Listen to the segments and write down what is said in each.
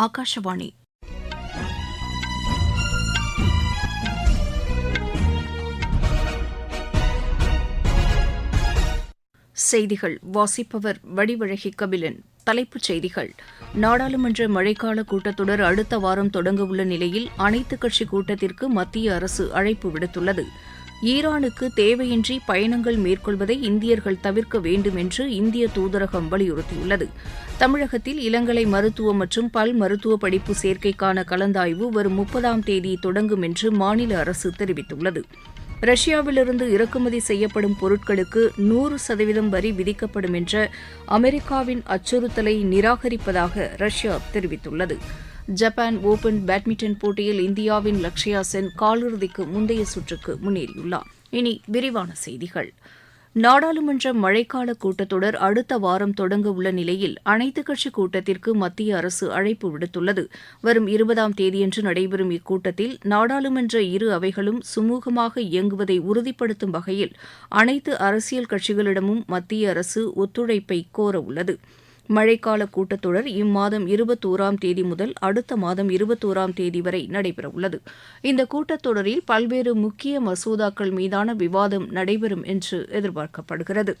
ஆகாஷவாணி செய்திகள். வாசிப்பவர் வடிவழகி கபிலன். தலைப்புச் செய்திகள். நாடாளுமன்ற மழைக்கால கூட்டத்தொடர் அடுத்த வாரம் தொடங்கவுள்ள நிலையில் அனைத்துக் கட்சி கூட்டத்திற்கு மத்திய அரசு அழைப்பு விடுத்துள்ளது. ஈரானுக்கு தேவையின்றி பயணங்கள் மேற்கொள்வதை இந்தியர்கள் தவிர்க்க வேண்டும் என்று இந்திய தூதரகம் வலியுறுத்தியுள்ளது. தமிழகத்தில் இளங்கலை மருத்துவ மற்றும் பல் மருத்துவ படிப்பு சேர்க்கைக்கான கலந்தாய்வு வரும் முப்பதாம் தேதி தொடங்கும் என்று மாநில அரசு தெரிவித்துள்ளது. ரஷ்யாவிலிருந்து இறக்குமதி செய்யப்படும் பொருட்களுக்கு நூறு சதவீதம் வரி விதிக்கப்படும் என்ற அமெரிக்காவின் அச்சுறுத்தலை நிராகரிப்பதாக ரஷ்யா தெரிவித்துள்ளது. ஜப்பான் ஓபன் பேட்மிண்டன் போட்டியில் இந்தியாவின் லக்ஷயா சென் காலிறுதிக்கு முந்தைய சுற்றுக்கு முன்னேறியுள்ளார். இனி விரிவான செய்திகள். நாடாளுமன்ற மழைக்கால கூட்டத்தொடர் அடுத்த வாரம் தொடங்க உள்ள நிலையில் அனைத்துக் கட்சி கூட்டத்திற்கு மத்திய அரசு அழைப்பு விடுத்துள்ளது. வரும் இருபதாம் தேதியன்று நடைபெறும் இக்கூட்டத்தில் நாடாளுமன்ற இரு அவைகளும் சுமூகமாக இயங்குவதை உறுதிப்படுத்தும் வகையில் அனைத்து அரசியல் கட்சிகளிடமும் மத்திய அரசு ஒத்துழைப்பை கோரவுள்ளது மழைக்கால கூட்டத்தொடர் இம்மாதம் இருபத்தோராம் தேதி முதல் அடுத்த மாதம் இருபத்தோராம் தேதி வரை நடைபெறவுள்ளது. இந்த கூட்டத்தொடரில் பல்வேறு முக்கிய மசோதாக்கள் மீதான விவாதம் நடைபெறும் என்று எதிர்பார்க்கப்படுகிறது.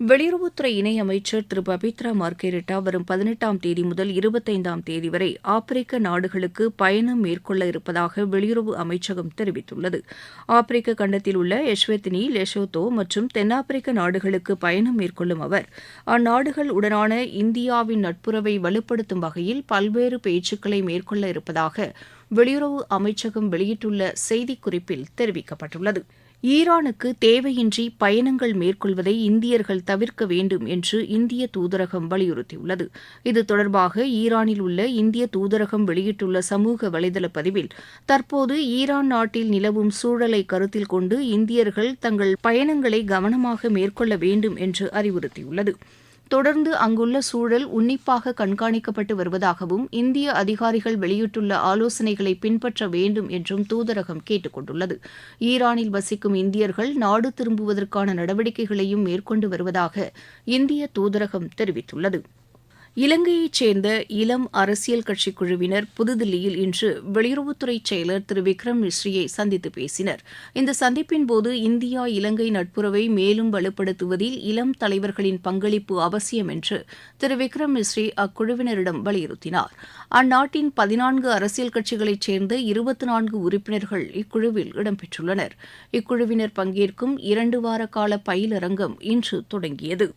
வெளியுறவுத்துறை இணையமைச்சர் திரு பபித்ரா மார்கெரிட்டா வரும் பதினெட்டாம் தேதி முதல் இருபத்தைந்தாம் தேதி வரை ஆப்பிரிக்க நாடுகளுக்கு பயணம் மேற்கொள்ள இருப்பதாக வெளியுறவு அமைச்சகம் தெரிவித்துள்ளது. ஆப்பிரிக்க கண்டத்தில் உள்ள எஸ்வெத்தினி லெசோத்தோ மற்றும் தென்னாப்பிரிக்க நாடுகளுக்கு பயணம் மேற்கொள்ளும் அவர் அந்நாடுகள் உடனான இந்தியாவின் நட்புறவை வலுப்படுத்தும் வகையில் பல்வேறு பேச்சுக்களை மேற்கொள்ள இருப்பதாக வெளியுறவு அமைச்சகம் வெளியிட்டுள்ள செய்திக்குறிப்பில் தெரிவிக்கப்பட்டுள்ளது. ஈரானுக்கு தேவையின்றி பயணங்கள் மேற்கொள்வதை இந்தியர்கள் தவிர்க்க வேண்டும் என்று இந்திய தூதரகம் வலியுறுத்தியுள்ளது. இது தொடர்பாக ஈரானில் உள்ள இந்திய தூதரகம் வெளியிட்டுள்ள சமூக வலைதள பதிவில் தற்போது ஈரான் நாட்டில் நிலவும் சூழலை கருத்தில் கொண்டு இந்தியர்கள் தங்கள் பயணங்களை கவனமாக மேற்கொள்ள வேண்டும் என்று அறிவுறுத்தியுள்ளது. தொடர்ந்து அங்குள்ள சூழல் உன்னிப்பாக கண்காணிக்கப்பட்டு வருவதாகவும் இந்திய அதிகாரிகள் வெளியிட்டுள்ள ஆலோசனைகளை பின்பற்ற வேண்டும் என்றும் தூதரகம் கேட்டுக் கொண்டுள்ளது ஈரானில் வசிக்கும் இந்தியர்கள் நாடு திரும்புவதற்கான நடவடிக்கைகளையும் மேற்கொண்டு வருவதாக இந்திய தூதரகம் தெரிவித்துள்ளது. இலங்கையைச் சேர்ந்த இளம் அரசியல் கட்சி குழுவினர் புதுதில்லியில் இன்று வெளியுறவுத்துறை செயலர் திரு விக்ரம் மிஸ்ரியை சந்தித்து பேசினர். இந்த சந்திப்பின் போது இந்தியா இலங்கை நட்புறவை மேலும் வலுப்படுத்துவதில் இளம் தலைவர்களின் பங்களிப்பு அவசியம் என்று திரு விக்ரம் மிஸ்ரி அக்குழுவினரிடம் வலியுறுத்தினார். அந்நாட்டின் பதினான்கு அரசியல் கட்சிகளைச் சேர்ந்த இருபத்தி நான்கு உறுப்பினர்கள் இக்குழுவில் இடம்பெற்றுள்ளனர். இக்குழுவினர் பங்கேற்கும் இரண்டு வார கால பயிலரங்கம் இன்று தொடங்கியது.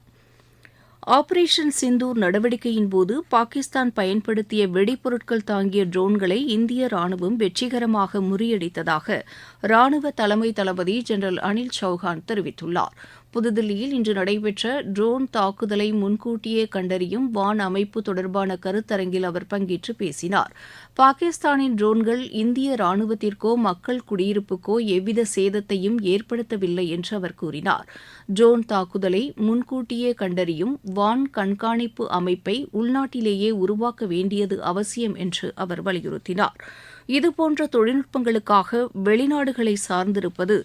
ஆபரேஷன் சிந்தூர் நடவடிக்கையின் போது பாகிஸ்தான் பயன்படுத்திய வெடிப்பொருட்கள் தாங்கிய ட்ரோன்களை இந்திய ராணுவம் வெற்றிகரமாக முறியடித்ததாக ராணுவ தலைமை தளபதி ஜெனரல் அனில் சௌஹான் தெரிவித்துள்ளார். புதுதில்லியில் இன்று நடைபெற்ற ட்ரோன் தாக்குதலை முன்கூட்டியே கண்டறியும் வான் அமைப்பு தொடர்பான கருத்தரங்கில் அவர் பங்கேற்று பேசினார். பாகிஸ்தானின் ட்ரோன்கள் இந்திய ராணுவத்திற்கோ மக்கள் குடியிருப்புக்கோ எவ்வித சேதத்தையும் ஏற்படுத்தவில்லை என்று அவர் கூறினார். ட்ரோன் தாக்குதலை முன்கூட்டியே கண்டறியும் வான் கண்காணிப்பு அமைப்பை உள்நாட்டிலேயே உருவாக்க வேண்டியது அவசியம் என்று அவர் வலியுறுத்தினார். இதுபோன்ற தொழில்நுட்பங்களுக்காக வெளிநாடுகளை சார்ந்திருப்பது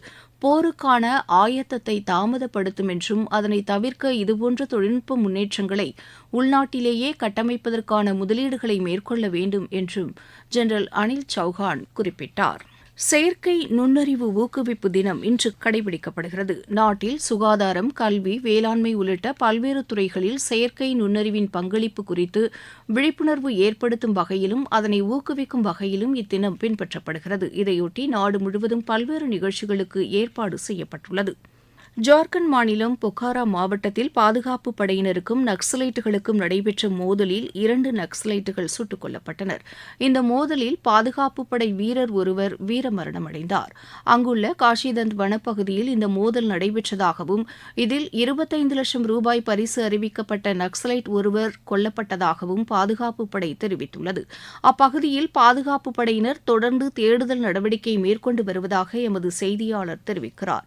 போருக்கான ஆயத்தத்தை தாமதப்படுத்தும் என்றும் அதனை தவிர்க்க இதுபோன்ற தொழில்நுட்ப முன்னேற்றங்களை உள்நாட்டிலேயே கட்டமைப்பதற்கான முதலீடுகளை மேற்கொள்ள வேண்டும் என்றும் ஜெனரல் அனில் சௌஹான் குறிப்பிட்டார். செயற்கை நுண்ணறிவு ஊக்குவிப்பு தினம் இன்று கடைபிடிக்கப்படுகிறது. நாட்டில் சுகாதாரம் கல்வி வேளாண்மை உள்ளிட்ட பல்வேறு துறைகளில் செயற்கை நுண்ணறிவின் பங்களிப்பு குறித்து விழிப்புணர்வு ஏற்படுத்தும் வகையிலும் அதனை ஊக்குவிக்கும் வகையிலும் இத்தினம் பின்பற்றப்படுகிறது. இதையொட்டி நாடு முழுவதும் பல்வேறு நிகழ்ச்சிகளுக்கு ஏற்பாடு செய்யப்பட்டுள்ளது. ஜார்க்கண்ட் மாநிலம் பொக்காரா மாவட்டத்தில் பாதுகாப்பு படையினருக்கும் நக்சலைட்டுகளுக்கும் நடைபெற்ற மோதலில் இரண்டு நக்சலைட்டுகள் சுட்டுக் கொல்லப்பட்டனர். இந்த மோதலில் பாதுகாப்பு படை வீரர் ஒருவர் வீரமரணமடைந்தார். அங்குள்ள காஷிதந்த் வனப்பகுதியில் இந்த மோதல் நடைபெற்றதாகவும் இதில் இருபத்தைந்து லட்சம் ரூபாய் பரிசு அறிவிக்கப்பட்ட நக்சலைட் ஒருவர் கொல்லப்பட்டதாகவும் பாதுகாப்பு படை தெரிவித்துள்ளது. அப்பகுதியில் பாதுகாப்பு படையினர் தொடர்ந்து தேடுதல் நடவடிக்கை மேற்கொண்டு வருவதாக எமது செய்தியாளர் தெரிவிக்கிறார்.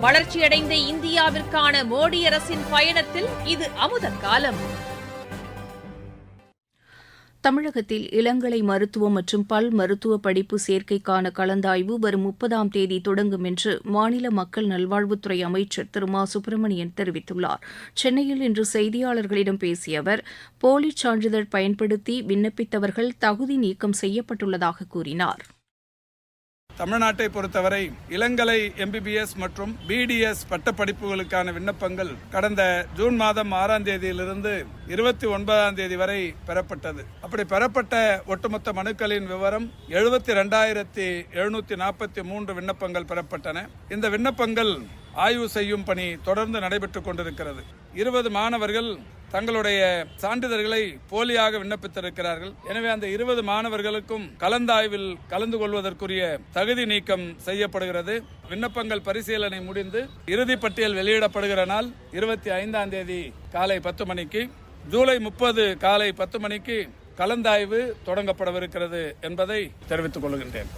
வளர்ச்சியடைந்த இந்தியாவிற்கான மோடி அரசின் பயணத்தில் இது அமுத காலம். தமிழகத்தில் இளங்கலை மருத்துவம் மற்றும் பல் மருத்துவ படிப்பு சேர்க்கைக்கான கலந்தாய்வு வரும் முப்பதாம் தேதி தொடங்கும் என்று மாநில மக்கள் நல்வாழ்வுத்துறை அமைச்சர் திரு. மா. சுப்பிரமணியன் தெரிவித்துள்ளார். சென்னையில் இன்று செய்தியாளர்களிடம் பேசிய அவர் போலி சான்றிதழ் பயன்படுத்தி விண்ணப்பித்தவர்கள் தகுதி நீக்கம் செய்யப்பட்டுள்ளதாக கூறினார். தமிழ்நாட்டை பொறுத்தவரை இளங்கலை எம்பிபிஎஸ் மற்றும் பிடிஎஸ் பட்டப்படிப்புகளுக்கான விண்ணப்பங்கள் கடந்த ஜூன் மாதம் ஆறாம் தேதியிலிருந்து இருபத்தி ஒன்பதாம் தேதி வரை பெறப்பட்டது. அப்படி பெறப்பட்ட ஒட்டுமொத்த மனுக்களின் விவரம் எழுபத்தி ரெண்டாயிரத்தி எழுநூத்தி நாற்பத்தி மூன்று விண்ணப்பங்கள் பெறப்பட்டன. இந்த விண்ணப்பங்கள் ஆய்வு செய்யும் பணி தொடர்ந்து நடைபெற்றுக் கொண்டிருக்கிறது. இருபது மாணவர்கள் தங்களுடைய சான்றிதழ்களை போலியாக விண்ணப்பித்திருக்கிறார்கள். எனவே அந்த இருபது மாணவர்களுக்கும் கலந்தாய்வில் கலந்து கொள்வதற்குரிய தகுதி நீக்கம் செய்யப்படுகிறது. விண்ணப்பங்கள் பரிசீலனை முடிந்து இறுதி பட்டியல் வெளியிடப்படுகிற நாள் இருபத்தி ஐந்தாம் தேதி காலை பத்து மணிக்கு ஜூலை முப்பது காலை பத்து மணிக்கு கலந்தாய்வு தொடங்கப்படவிருக்கிறது என்பதை தெரிவித்துக் கொள்கின்றேன்.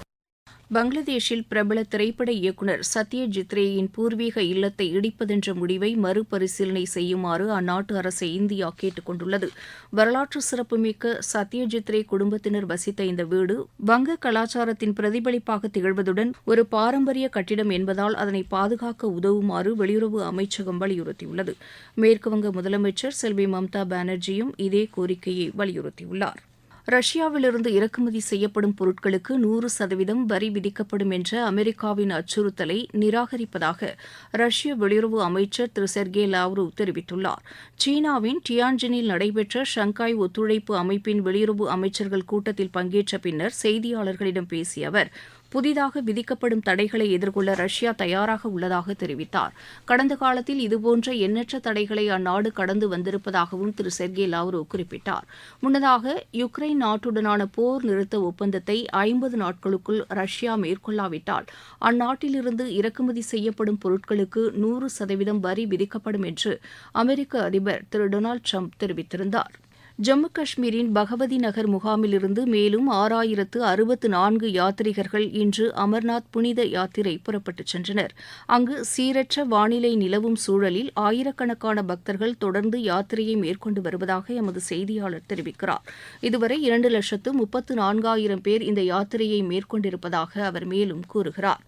பங்களாதேஷில் பிரபல திரைப்பட இயக்குநர் சத்யஜித் ரேயின் பூர்வீக இல்லத்தை இடிப்பதென்ற முடிவை மறுபரிசீலனை செய்யுமாறு அந்நாட்டு அரசை இந்தியா கேட்டுக் கொண்டுள்ளது. வரலாற்று சிறப்புமிக்க சத்யஜித் ரே குடும்பத்தினர் வசித்த இந்த வீடு வங்க கலாச்சாரத்தின் பிரதிபலிப்பாக திகழ்வதுடன் ஒரு பாரம்பரிய கட்டிடம் என்பதால் அதனை பாதுகாக்க உதவுமாறு வெளியுறவு அமைச்சகம் வலியுறுத்தியுள்ளது. மேற்குவங்க முதலமைச்சர் செல்வி மம்தா பானர்ஜியும் இதே கோரிக்கையை வலியுறுத்தியுள்ளார். ரஷ்யாவிலிருந்து இறக்குமதி செய்யப்படும் பொருட்களுக்கு நூறு சதவீதம் வரி விதிக்கப்படும் என்ற அமெரிக்காவின் அச்சுறுத்தலை நிராகரிப்பதாக ரஷ்ய வெளியுறவு அமைச்சர் திரு செர்கே லாவ்ரோவ் தெரிவித்துள்ளார். சீனாவின் டியான்ஜினில் நடைபெற்ற ஷங்காய் ஒத்துழைப்பு அமைப்பின் வெளியுறவு அமைச்சர்கள் கூட்டத்தில் பங்கேற்ற பின்னர் செய்தியாளர்களிடம் பேசிய அவர் புதிதாக விதிக்கப்படும் தடைகளை எதிர்கொள்ள ரஷ்யா தயாராக உள்ளதாக தெரிவித்தார். கடந்த காலத்தில் இதுபோன்ற எண்ணற்ற தடைகளை அந்நாடு கடந்து வந்திருப்பதாகவும் திரு செர்கே லாவ்ரோ குறிப்பிட்டார். முன்னதாக யுக்ரைன் நாட்டுடனான போர் நிறுத்த ஒப்பந்தத்தை ஐம்பது நாட்களுக்குள் ரஷ்யா மேற்கொள்ளாவிட்டால் அந்நாட்டிலிருந்து இறக்குமதி செய்யப்படும் பொருட்களுக்கு நூறு சதவீதம் வரி விதிக்கப்படும் என்று அமெரிக்க அதிபர் திரு டொனால்டு ட்ரம்ப் தெரிவித்திருந்தார். ஜம்மு காஷ்மீரின் பகவதி நகர் முகாமிலிருந்து மேலும் ஆறாயிரத்து அறுபத்து நான்கு யாத்ரீகர்கள் இன்று அமர்நாத் புனித யாத்திரை புறப்பட்டுச் சென்றனர். அங்கு சீரற்ற வானிலை நிலவும் சூழலில் ஆயிரக்கணக்கான பக்தர்கள் தொடர்ந்து யாத்திரையை மேற்கொண்டு வருவதாக எமது செய்தியாளர் தெரிவிக்கிறார். இதுவரை இரண்டு லட்சத்து முப்பத்து நான்காயிரம் பேர் இந்த யாத்திரையை மேற்கொண்டிருப்பதாக அவர் மேலும் கூறுகிறார்.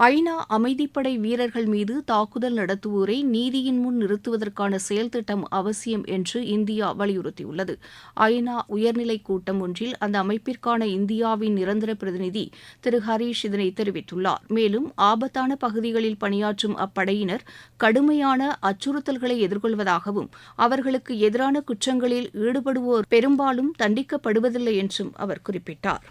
ஐநா அமைதிப்படை வீரர்கள் மீது தாக்குதல் நடத்துவோரை நீதியின் முன் நிறுத்துவதற்கான செயல் திட்டம் அவசியம் என்று இந்தியா வலியுறுத்தியுள்ளது. ஐநா உயர்நிலை கூட்டம் ஒன்றில் அந்த அமைப்பிற்கான இந்தியாவின் நிரந்தர பிரதிநிதி திரு ஹரீஷ் இதனை தெரிவித்துள்ளார். மேலும் ஆபத்தான பகுதிகளில் பணியாற்றும் அப்படையினர் கடுமையான அச்சுறுத்தல்களை எதிர்கொள்வதாகவும் அவர்களுக்கு எதிரான குற்றங்களில் ஈடுபடுவோர் பெரும்பாலும் தண்டிக்கப்படுவதில்லை என்றும் அவர் குறிப்பிட்டார்.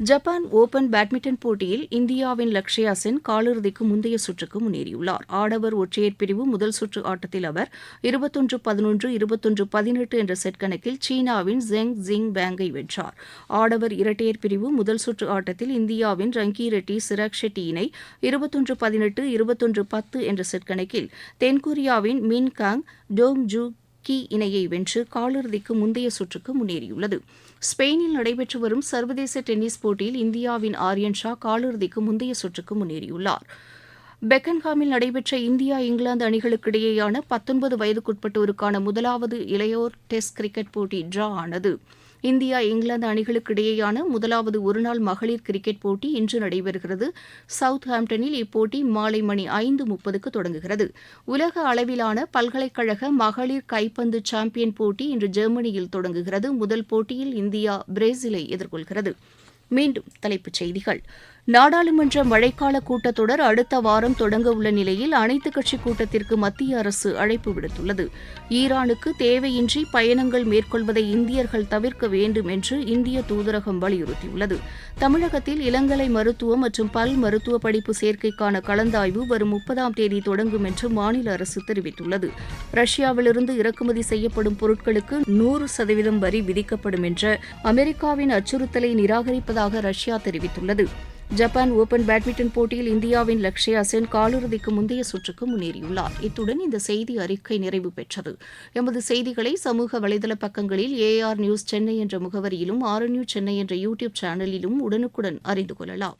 ஜப்பான் ஓபன் பேட்மிண்டன் போட்டியில் இந்தியாவின் லக்ஷயா சென் காலிறுதிக்கு முந்தைய சுற்றுக்கு முன்னேறியுள்ளார். ஆடவர் ஒற்றையர் பிரிவு முதல் சுற்று ஆட்டத்தில் அவர் இருபத்தொன்று பதினொன்று இருபத்தொன்று பதினெட்டு என்ற செட் கணக்கில் சீனாவின் ஜெங் ஜிங் பேங்கை வென்றார். ஆடவர் இரட்டையர் பிரிவு முதல் சுற்று ஆட்டத்தில் இந்தியாவின் ரங்கி ரெட்டி சிராக் ஷெட்டி இணை இருபத்தொன்று பதினெட்டு இருபத்தொன்று பத்து என்ற செட் கணக்கில் தென்கொரியாவின் மின் காங் டோங் ஜூ கி இணையை வென்று காலிறுதிக்கு முந்தைய சுற்றுக்கு முன்னேறியுள்ளது. ஸ்பெயினில் நடைபெற்று வரும் சர்வதேச டென்னிஸ் போட்டியில் இந்தியாவின் ஆரியன் ஷா காலிறுதிக்கு முந்தைய சுற்றுக்கு முன்னேறியுள்ளார். பெக்கன்ஹாமில் நடைபெற்ற இந்தியா இங்கிலாந்து அணிகளுக்கிடையேயான பத்தொன்பது வயதுக்குட்பட்டோருக்கான முதலாவது இளையோர் டெஸ்ட் கிரிக்கெட் போட்டி டிரா ஆனது. இந்தியா இங்கிலாந்து அணிகளுக்கு இடையேயான முதலாவது ஒருநாள் மகளிர் கிரிக்கெட் போட்டி இன்று நடைபெறுகிறது. சவுத் ஹாம்டனில் இப்போட்டி மாலை மணி ஐந்து முப்பதுக்கு தொடங்குகிறது. உலக அளவிலான பல்கலைக்கழக மகளிர் கைப்பந்து சாம்பியன் போட்டி இன்று ஜெர்மனியில் தொடங்குகிறது. முதல் போட்டியில் இந்தியா பிரேசிலை எதிர்கொள்கிறது. மீண்டும் தலைப்புச் செய்திகள். நாடாளுமன்ற மழைக்கால கூட்டத்தொடர் அடுத்த வாரம் தொடங்க உள்ள நிலையில் அனைத்துக் கட்சி கூட்டத்திற்கு மத்திய அரசு அழைப்பு விடுத்துள்ளது. ஈரானுக்கு தேவையின்றி பயணங்கள் மேற்கொள்வதை இந்தியர்கள் தவிர்க்க வேண்டும் என்று இந்திய தூதரகம் வலியுறுத்தியுள்ளது. தமிழகத்தில் இளங்கலை மருத்துவம் மற்றும் பல் மருத்துவ படிப்பு சேர்க்கைக்கான கலந்தாய்வு வரும் முப்பதாம் தேதி தொடங்கும் என்று மாநில அரசு தெரிவித்துள்ளது. ரஷ்யாவிலிருந்து இறக்குமதி செய்யப்படும் பொருட்களுக்கு நூறு சதவீதம் வரி விதிக்கப்படும் என்ற அமெரிக்காவின் அச்சுறுத்தலை நிராகரிப்பதாக ரஷ்யா தெரிவித்துள்ளது. ஜப்பான் ஓபன் பேட்மிண்டன் போட்டியில் இந்தியாவின் லக்ஷயா சென் காலிறுதிக்கு முந்தைய சுற்றுக்கு முன்னேறியுள்ளார். இத்துடன் இந்த செய்தி அறிக்கை நிறைவு பெற்றது. எமது செய்திகளை சமூக வலைதள பக்கங்களில் ஏஆர் நியூஸ் சென்னை என்ற முகவரியிலும் ஆர் நியூஸ் சென்னை என்ற யூடியூப் சேனலிலும் உடனுக்குடன் அறிந்து கொள்ளலாம்.